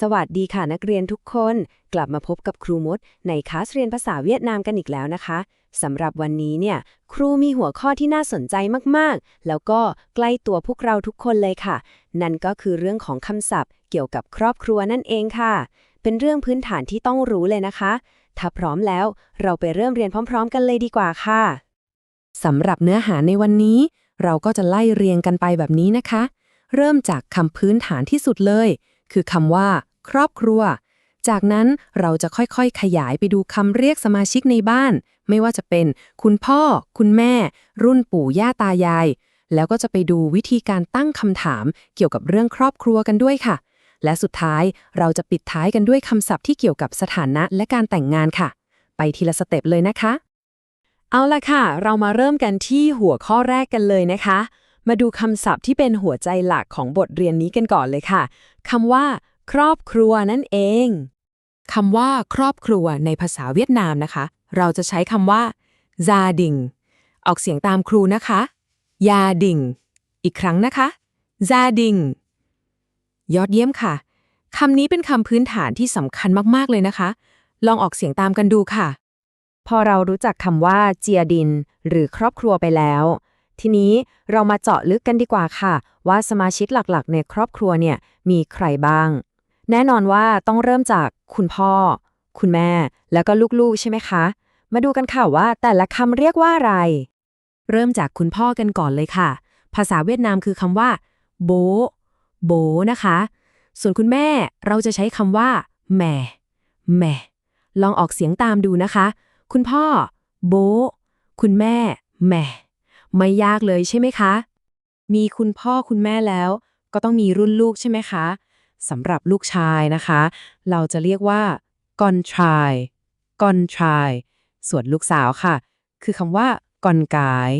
สวัสดีค่ะนักเรียนทุกคน กลับมาพบกับครูมด ในคลาสเรียนภาษาเวียดนามกันอีกแล้วนะคะสำหรับวันนี้เนี่ย ครูมีหัวข้อที่น่าสนใจมากๆ แล้วก็ใกล้ตัวพวกเราทุกคนเลยค่ะ นั่นก็คือเรื่องของคำศัพท์ เกี่ยวกับครอบครัวนั่นเองค่ะ เป็นเรื่องพื้นฐานที่ต้องรู้เลยนะคะ ถ้าพร้อมแล้ว เราไปเริ่มเรียนพร้อม ๆ กันเลยดีกว่าค่ะสำหรับเนื้อหาในวันนี้ เราก็จะไล่เรียงกันไปแบบนี้นะคะ เริ่มจากคำพื้นฐานที่สุดเลย คือคำว่า ครอบครัว จากนั้นเราจะค่อยๆ ขยายไปดูคำเรียกสมาชิกในบ้าน ไม่ว่าจะเป็น คุณพ่อ คุณแม่ รุ่นปู่ย่าตายาย แล้วก็จะไปดูวิธีการตั้งคำถามเกี่ยวกับเรื่องครอบครัวกันด้วยค่ะ และสุดท้ายเราจะปิดท้ายกันด้วยคำศัพท์ที่เกี่ยวกับสถานะและการแต่งงานค่ะ ไปทีละสเต็ปเลยนะคะ เอาละค่ะ เรามาเริ่มกันที่หัวข้อแรกกันเลยนะคะ มาดูคำศัพท์ที่เป็นหัวใจหลักของบทเรียนนี้กันก่อนเลยค่ะคำว่า ครอบครัวนั่นเองคำว่า ครอบครัวในภาษาเวียดนามนะคะ เราจะใช้คำว่า gia đình ออกเสียงตามครูนะคะ gia đình อีกครั้งนะคะ gia đình ยอดเยี่ยมค่ะคำนี้เป็นคำพื้นฐานที่สำคัญมากๆเลยนะคะ ลองออกเสียงตามกันดูค่ะ พอเรารู้จักคำว่าเจียดิน หรือครอบครัวไปแล้ว ทีนี้เรามาเจาะลึกกันดีกว่าค่ะ ว่าสมาชิกหลักๆ ในครอบครัวเนี่ยมีใครบ้าง แน่นอนว่าต้องเริ่มจากคุณพ่อ คุณแม่ แล้วก็ลูกๆ ใช่ไหมคะ มาดูกันค่ะว่าแต่ละคำเรียกว่าอะไร เริ่มจากคุณพ่อกันก่อนเลยค่ะ ภาษาเวียดนามคือคำว่า โบ โบนะคะ ส่วนคุณแม่เราจะใช้คำว่าแม่แม่ลองออกเสียงตามดูนะคะ คุณพ่อ โบ คุณแม่แม่ ไม่ยากเลยใช่ไหมคะ มีคุณพ่อคุณแม่แล้ว ก็ต้องมีรุ่นลูกใช่ไหมคะสำหรับลูกชายนะคะ เราจะเรียกว่ากอนทรายกอนทรายส่วนลูกสาวค่ะ คือคำว่ากอนกาย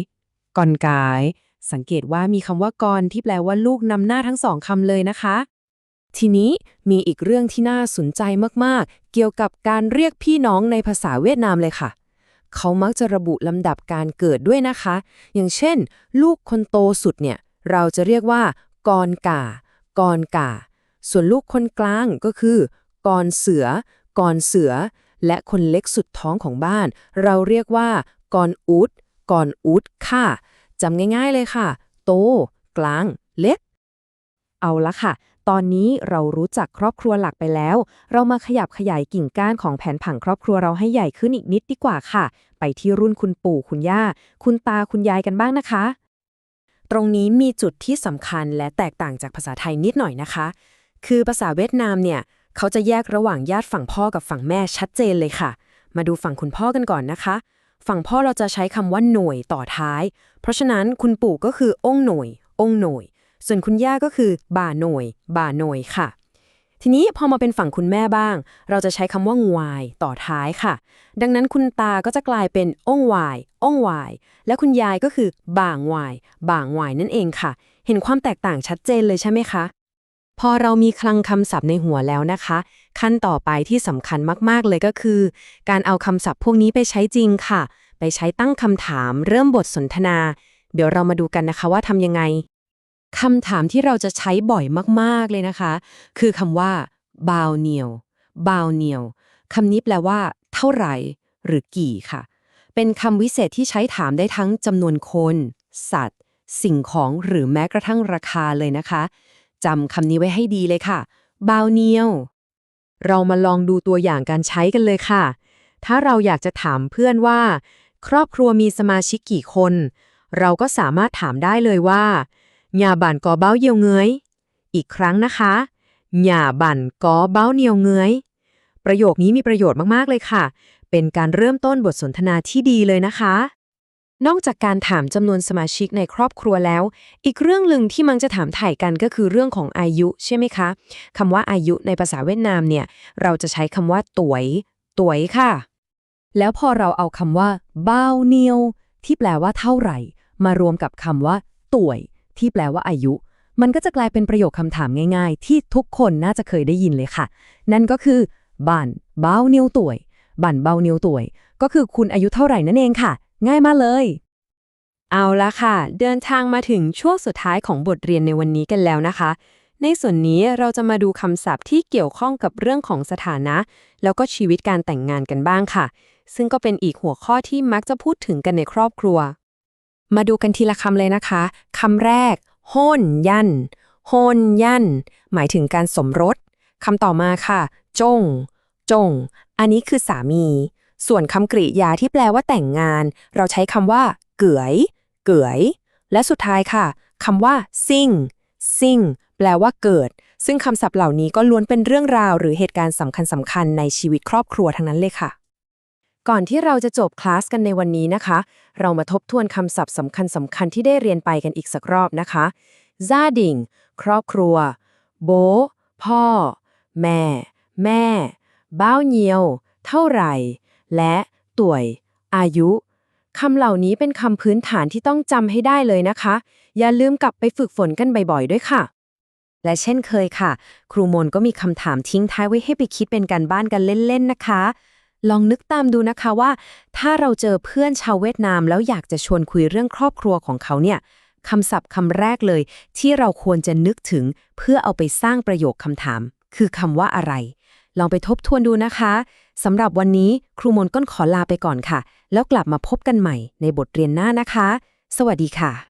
กอนกาย สังเกตว่ามีคำว่ากอนที่แปลว่าลูกนำหน้าทั้งสองคำเลยนะคะ ทีนี้มีอีกเรื่องที่น่าสนใจมากๆ เกี่ยวกับการเรียกพี่น้องในภาษาเวียดนามเลยค่ะ เขามักจะระบุลำดับการเกิดด้วยนะคะ อย่างเช่น ลูกคนโตสุดเนี่ย เราจะเรียกว่ากอนกากอนกา ส่วนลูกคนกลางก็คือกอนเสือกอนเสือ และคนเล็กสุดท้องของบ้าน เราเรียกว่ากอนอุดกอนอุดค่ะจำง่ายๆเลยค่ะ โต กลาง เล็ก เอาละค่ะ ตอนนี้เรารู้จักครอบครัวหลักไปแล้ว เรามาขยับขยายกิ่งก้านของแผนผังครอบครัวเราให้ใหญ่ขึ้นอีกนิดดีกว่าค่ะ ไปที่รุ่นคุณปู่คุณย่า คุณตาคุณยายกันบ้างนะคะ ตรงนี้มีจุดที่สำคัญและแตกต่างจากภาษาไทยนิดหน่อยนะคะ คือภาษาเวียดนามเนี่ย เขาจะแยกระหว่างญาติฝั่งพ่อกับฝั่งแม่ชัดเจนเลยค่ะ มาดูฝั่งคุณพ่อกันก่อนนะคะฝั่งพ่อเราจะใช้คำว่าหน่วยต่อท้าย เพราะฉะนั้นคุณปู่ก็คือองค์หน่วย องค์หน่วย ส่วนคุณย่าก็คือ บ่าหน่วย บ่าหน่วยค่ะ ทีนี้พอมาเป็นฝั่งคุณแม่บ้าง เราจะใช้คำว่างวายต่อท้ายค่ะ ดังนั้นคุณตาก็จะกลายเป็นองวายองวาย และคุณยายก็คือ บ่างวาย บ่างวายนั่นเองค่ะ เห็นความแตกต่างชัดเจนเลยใช่ไหมคะพอเรามีคลังคำศัพท์ในหัวแล้วนะคะ ขั้นต่อไปที่สำคัญมาก ๆ เลยก็คือ การเอาคำศัพท์พวกนี้ไปใช้จริงค่ะ ไปใช้ตั้งคำถาม เริ่มบทสนทนา เดี๋ยวเรามาดูกันนะคะว่าทำยังไง คำถามที่เราจะใช้บ่อยมากๆเลยนะคะ คือคำว่าบาวเนียวบาวเนียวคำนี้แปลว่า เท่าไหร่ หรือกี่ค่ะ เป็นคำวิเศษที่ใช้ถามได้ทั้งจำนวนคน สัตว์ สิ่งของหรือแม้กระทั่งราคาเลยนะคะจำคำนี้ไว้ให้ดีเลยค่ะบาวเนียวเรามาลองดูตัวอย่างการใช้กันเลยค่ะ ถ้าเราอยากจะถามเพื่อนว่า ครอบครัวมีสมาชิกกี่คน เราก็สามารถถามได้เลยว่า หย่าบั่นกอเบ้าเยียวเงยอีกครั้งนะคะหย่าบั่นกอเบ้าเนียวเงยประโยคนี้มีประโยชน์มากๆเลยค่ะ เป็นการเริ่มต้นบทสนทนาที่ดีเลยนะคะ นอกจากการถามจำนวนสมาชิกในครอบครัวแล้ว อีกเรื่องหนึ่งที่มังจะถามถ่ายกันก็คือเรื่องของอายุใช่ไหมคะคำว่าอายุในภาษาเวียดนามเนี่ย เราจะใช้คำว่าตวยตวยค่ะ แล้วพอเราเอาคำว่าเบ้าเนียว ที่แปลว่าเท่าไหร่ มารวมกับคำว่าตวย ที่แปลว่าอายุ มันก็จะกลายเป็นประโยคคำถามง่ายๆ ที่ทุกคนน่าจะเคยได้ยินเลยค่ะ นั่นก็คือบันเบ้าเนียวตวยบันเบ้าเนียวตวย ก็คือคุณอายุเท่าไหร่นั่นเองค่ะ ง่ายมากเลย เอาละค่ะ เดินทางมาถึงช่วงสุดท้ายของบทเรียนในวันนี้กันแล้วนะคะ ในส่วนนี้เราจะมาดูคำศัพท์ที่เกี่ยวข้องกับเรื่องของสถานะ แล้วก็ชีวิตการแต่งงานกันบ้างค่ะ ซึ่งก็เป็นอีกหัวข้อที่มักจะพูดถึงกันในครอบครัว มาดูกันทีละคำเลยนะคะคำแรกโฮนยันโฮนยันหมายถึงการสมรสคำต่อมาค่ะ จง จง อันนี้คือสามี ส่วนคำกริยาที่แปลว่าแต่งงาน เราใช้คำว่า เก๋ย เก๋ย และสุดท้ายค่ะคำว่า ซิ่ง ซิ่ง แปลว่าเกิด ซึ่งคำศัพท์เหล่านี้ก็ล้วนเป็นเรื่องราว หรือเหตุการณ์สำคัญสำคัญในชีวิตครอบครัวทั้งนั้นเลยค่ะ ก่อนที่เราจะจบคลาสกันในวันนี้นะคะ เรามาทบทวนคำศัพท์สำคัญสำคัญที่ได้เรียนไปกันอีกสักรอบนะคะซาดิงครอบครัว โบ พ่อ แม่ แม่ บ้าวเนียว เท่าไหร่ และต่วย อายุคำเหล่านี้เป็นคำพื้นฐานที่ต้องจำให้ได้เลยนะคะ อย่าลืมกลับไปฝึกฝนกันบ่อยๆด้วยค่ะ และเช่นเคยค่ะ ครูมนก็มีคำถามทิ้งท้ายไว้ให้ไปคิดเป็นการบ้านกันเล่นๆนะคะ ลองนึกตามดูนะคะว่า ถ้าเราเจอเพื่อนชาวเวียดนามแล้วอยากจะชวนคุยเรื่องครอบครัวของเขาเนี่ยคำศัพท์คำแรกเลย ที่เราควรจะนึกถึงเพื่อเอาไปสร้างประโยคคำถาม คือคำว่าอะไร ลองไปทบทวนดูนะคะสำหรับวันนี้ครูมนก้นขอลาไปก่อนค่ะ แล้วกลับมาพบกันใหม่ในบทเรียนหน้านะคะ สวัสดีค่ะ